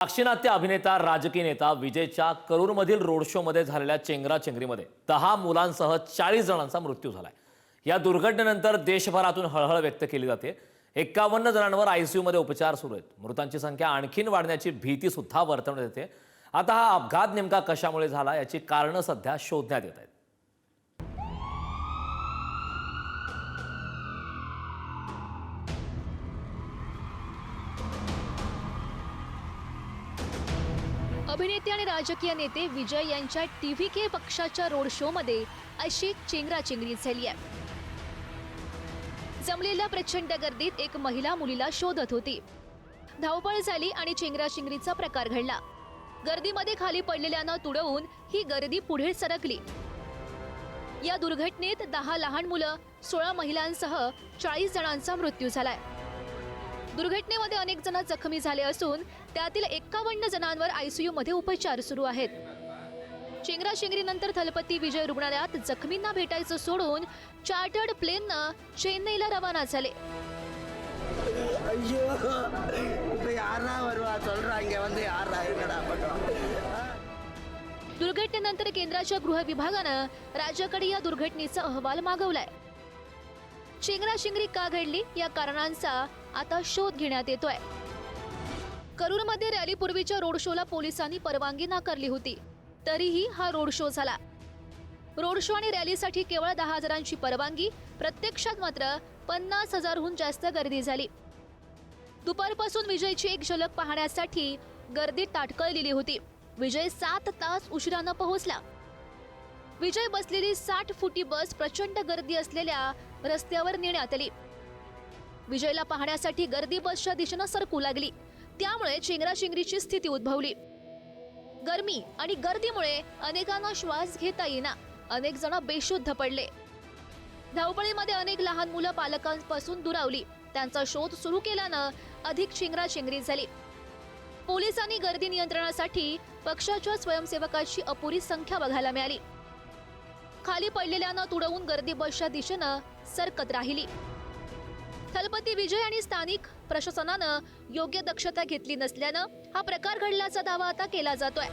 दाक्षिणात्य अभिनेता राजकीय नेता विजयच्या करूरमधील रोड शोमध्ये झालेल्या चेंगराचेंगरीमध्ये दहा मुलांसह चाळीस जणांचा मृत्यू झालाय. या दुर्घटनेनंतर देशभरातून हळहळ व्यक्त केली जाते. एक्कावन्न जणांवर आयसीयूमध्ये उपचार सुरू आहेत. मृतांची संख्या आणखीन वाढण्याची भीती सुद्धा वर्तवण्यात येते. आता हा अपघात नेमका कशामुळे झाला याची कारणं सध्या शोधण्यात येत आहेत. अभिनेते आणि राजकीय नेते विजय यांच्या टीव्ही के पक्षाच्या रोड शो मध्ये अशी चेंगराचेंगरी झाली आहे. जमलेल्या प्रचंड गर्दीत एक महिला मुलीला शोधत होती. धावपळ झाली आणि चेंगराचेंगरीचा प्रकार घडला. गर्दीमध्ये खाली पडलेल्यांना तुडवून ही गर्दी पुढे सरकली. या दुर्घटनेत दहा लहान मुलं सोळा महिलांसह चाळीस जणांचा मृत्यू झालाय. दुर्घटनेमध्ये अनेक जण जखमी झाले असून त्यातील एक्कावन्न जणांवर आयसीयू मध्ये उपचार सुरू आहेत. चेंगरा शेंगरीनंतर थलपती विजय रुग्णालयात जखमींना भेटायचं सोडून चार्टर्ड प्लेननं चेन्नईला रवाना झाले. दुर्घटनेनंतर केंद्राच्या गृह विभागानं राज्याकडे या दुर्घटनेचा अहवाल मागवलाय. चेंगरा शिंगरी का घडली या कारणांचा आता शोध घेण्यात येतोय. करूरमध्ये रॅलीपूर्वीच्या रोड शोला पोलिसांनी परवानगी नाकारली होती. तरीही हा रोड शो झाला. रोड शो आणि रॅलीसाठी केवळ दहा हजारांची परवानगी प्रत्यक्षात मात्र पन्नास हजारहून जास्त गर्दी झाली. दुपारपासून विजयची एक झलक पाहण्यासाठी गर्दी ताटकळलेली होती. विजय सात तास उशिरानं पोहोचला. विजय बसलेली साठ फुटी बस प्रचंड गर्दी असलेल्या रस्त्यावर नेण्यात आली. विजयला पाहण्यासाठी गर्दी बसच्या दिशेनं सरकू लागली. त्यामुळे चेंगराचेंगरीची स्थिती उद्भवली. गर्मी आणि गर्दीमुळे अनेकांना श्वास घेता येईना. अनेक जण बेशुद्ध पडले. धावपळीमध्ये अनेक लहान मुलं पालकांपासून दुरावली. त्यांचा शोध सुरू केल्यानं अधिक चेंगराचेंगरी झाली. पोलिसांनी गर्दी नियंत्रणासाठी पक्षाच्या स्वयंसेवकाची अपुरी संख्या बघायला मिळाली. खाली पडलेल्यानं तुडवून गर्दी बसच्या दिशेनं सरकत राहिली. थलपती विजय आणि स्थानिक प्रशासनानं योग्य दक्षता घेतली नसल्यानं हा प्रकार घडल्याचा दावा आता केला जातोय.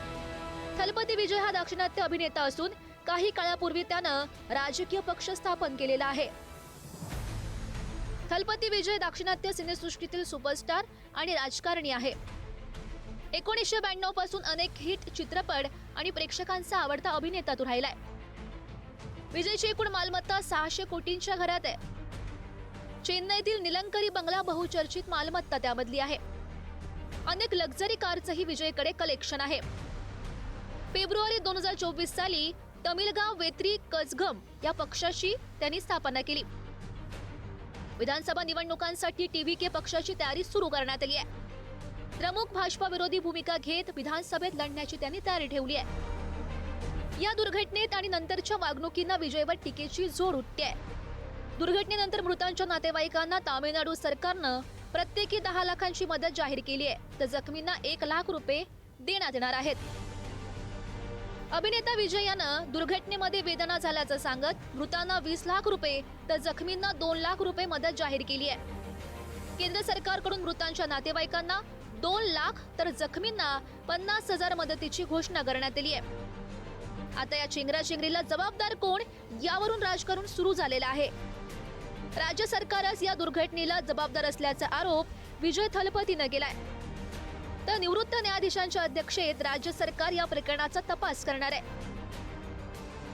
थलपती विजय हा दाक्षिणात्य अभिनेता असून काही काळापूर्वी त्यानं राजकीय पक्ष स्थापन केलेला आहे. थलपती विजय दाक्षिणात्य सिनेसृष्टीतील सुपरस्टार आणि राजकारणी आहे. एकोणीसशे ब्याण्णवपासून अनेक हिट चित्रपट आणि प्रेक्षकांचा आवडता अभिनेता तो राहिलाय. विजयची एकूण मालमत्ता सहाशे कोटींच्या घरात आहे. चेन्नईतील निलंकरी बंगला बहुचर्चित मालमत्ता त्यामधली आहे. अनेक लक्झरी कारचंही विजयकडे कलेक्शन आहे. फेब्रुवारी दोन हजार चोवीस साली तमिलगाव वेत्री कजगम या पक्षाची त्यांनी स्थापना केली. विधानसभा निवडणुकांसाठी टीव्ही के पक्षाची तयारी सुरू करण्यात आली आहे. द्रमुक भाजपा विरोधी भूमिका घेत विधानसभेत लढण्याची त्यांनी तयारी ठेवली आहे. या दुर्घटनेत आणि नंतरच्या वागणुकींना विजयवर टीकेची जोड उठते आहे. दुर्घटनेनंतर मृतांच्या नातेवाईकांना तामिळनाडू सरकारनं प्रत्येकी दहा लाखांची मदत जाहीर केली आहे. तर जखमींना एक लाख रुपये देण्यात येणार आहेत. अभिनेता विजय यानं दुर्घटनेमध्ये वेदना झाल्याचं सांगत मृतांना वीस लाख रुपये तर जखमींना दोन लाख रुपये मदत जाहीर केली आहे. केंद्र सरकारकडून मृतांच्या नातेवाईकांना दोन लाख तर जखमींना पन्नास हजार मदतीची घोषणा करण्यात आली आहे. आता या चेंगराचेंगरीला जबाबदार कोण? यावरून राजकारण सुरू झालेलं आहे. राज्य सरकारच या दुर्घटनेला जबाबदार असल्याचा आरोप विजय थलपतीनं केलाय. तर निवृत्त न्यायाधीशांच्या अध्यक्षेत राज्य सरकार या प्रकरणाचा तपास करणार आहे.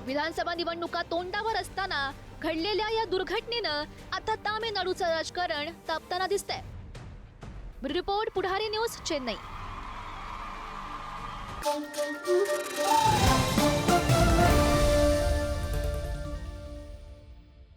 विधानसभा निवडणुका तोंडावर असताना घडलेल्या या दुर्घटनेनं आता तामिळनाडूचं राजकारण तापताना दिसतंय. Report Pudhari news Chennai.